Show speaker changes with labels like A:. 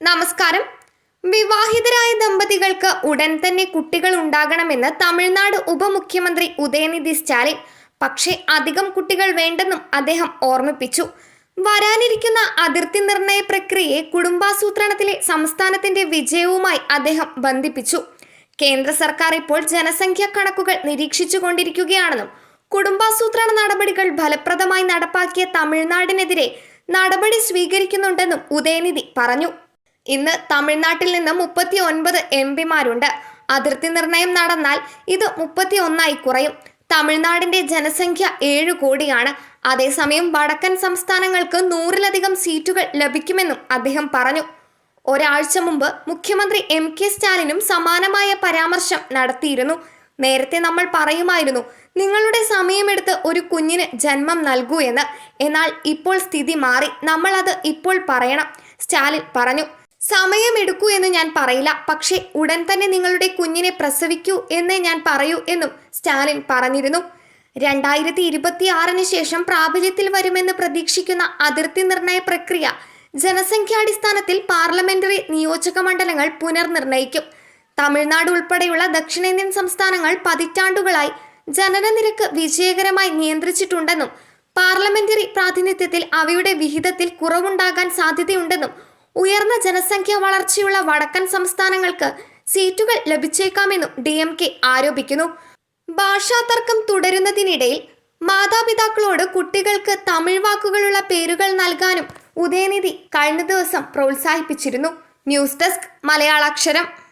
A: നമസ്കാരം. വിവാഹിതരായ ദമ്പതികൾക്ക് ഉടൻ തന്നെ കുട്ടികൾ ഉണ്ടാകണമെന്ന് തമിഴ്നാട് ഉപമുഖ്യമന്ത്രി ഉദയനിധി സ്റ്റാലിൻ പക്ഷേ അധികം കുട്ടികൾ വേണ്ടെന്നും അദ്ദേഹം ഓർമ്മിപ്പിച്ചു. വരാനിരിക്കുന്ന അതിർത്തി നിർണയ പ്രക്രിയയെ കുടുംബാസൂത്രണത്തിലെ സംസ്ഥാനത്തിന്റെ വിജയവുമായി അദ്ദേഹം ബന്ധിപ്പിച്ചു. കേന്ദ്ര സർക്കാർ ഇപ്പോൾ ജനസംഖ്യാ കണക്കുകൾ നിരീക്ഷിച്ചുകൊണ്ടിരിക്കുകയാണെന്നും കുടുംബാസൂത്രണ നടപടികൾ ഫലപ്രദമായി നടപ്പാക്കിയ തമിഴ്നാടിനെതിരെ നടപടി സ്വീകരിക്കുന്നുണ്ടെന്നും ഉദയനിധി പറഞ്ഞു. ഇന്ന് തമിഴ്നാട്ടിൽ നിന്ന് മുപ്പത്തി ഒൻപത് എം പിമാരുണ്ട്. അതിർത്തി നിർണയം നടന്നാൽ ഇത് മുപ്പത്തി ഒന്നായി കുറയും. തമിഴ്നാടിന്റെ ജനസംഖ്യ ഏഴ് കോടിയാണ്. അതേസമയം വടക്കൻ സംസ്ഥാനങ്ങൾക്ക് നൂറിലധികം സീറ്റുകൾ ലഭിക്കുമെന്നും അദ്ദേഹം പറഞ്ഞു. ഒരാഴ്ച മുമ്പ് മുഖ്യമന്ത്രി എം കെ സ്റ്റാലിനും സമാനമായ പരാമർശം നടത്തിയിരുന്നു. നേരത്തെ നമ്മൾ പറയുമായിരുന്നു നിങ്ങളുടെ സമയമെടുത്ത് ഒരു കുഞ്ഞിന് ജന്മം നൽകൂ എന്ന്. എന്നാൽ ഇപ്പോൾ സ്ഥിതി മാറി. നമ്മൾ അത് ഇപ്പോൾ പറയണം സ്റ്റാലിൻ പറഞ്ഞു. സമയമെടുക്കൂ എന്ന് ഞാൻ പറയില്ല. പക്ഷേ ഉടൻ തന്നെ നിങ്ങളുടെ കുഞ്ഞിനെ പ്രസവിക്കൂ എന്നേ ഞാൻ പറയൂ എന്നും സ്റ്റാലിൻ പറഞ്ഞിരുന്നു. രണ്ടായിരത്തി ഇരുപത്തി ആറിന് ശേഷം പ്രാബല്യത്തിൽ വരുമെന്ന് പ്രതീക്ഷിക്കുന്ന അതിർത്തി നിർണയ പ്രക്രിയ ജനസംഖ്യാടിസ്ഥാനത്തിൽ പാർലമെന്ററി നിയോജക മണ്ഡലങ്ങൾ പുനർനിർണയിക്കും. തമിഴ്നാട് ഉൾപ്പെടെയുള്ള ദക്ഷിണേന്ത്യൻ സംസ്ഥാനങ്ങൾ പതിറ്റാണ്ടുകളായി ജനനനിരക്ക് വിജയകരമായി നിയന്ത്രിച്ചിട്ടുണ്ടെന്നും പാർലമെന്ററി പ്രാതിനിധ്യത്തിൽ അവയുടെ വിഹിതത്തിൽ കുറവുണ്ടാകാൻ സാധ്യതയുണ്ടെന്നും ഉയർന്ന ജനസംഖ്യ വളർച്ചയുള്ള വടക്കൻ സംസ്ഥാനങ്ങൾക്ക് സീറ്റുകൾ ലഭിച്ചേക്കാമെന്നും ഡി എം കെ ആരോപിക്കുന്നു. ഭാഷാ തർക്കം തുടരുന്നതിനിടയിൽ മാതാപിതാക്കളോട് കുട്ടികൾക്ക് തമിഴ് വാക്കുകളുള്ള പേരുകൾ നൽകാനും ഉദയനിധി കഴിഞ്ഞ ദിവസം പ്രോത്സാഹിപ്പിച്ചിരുന്നു. News desk മലയാളാക്ഷരം.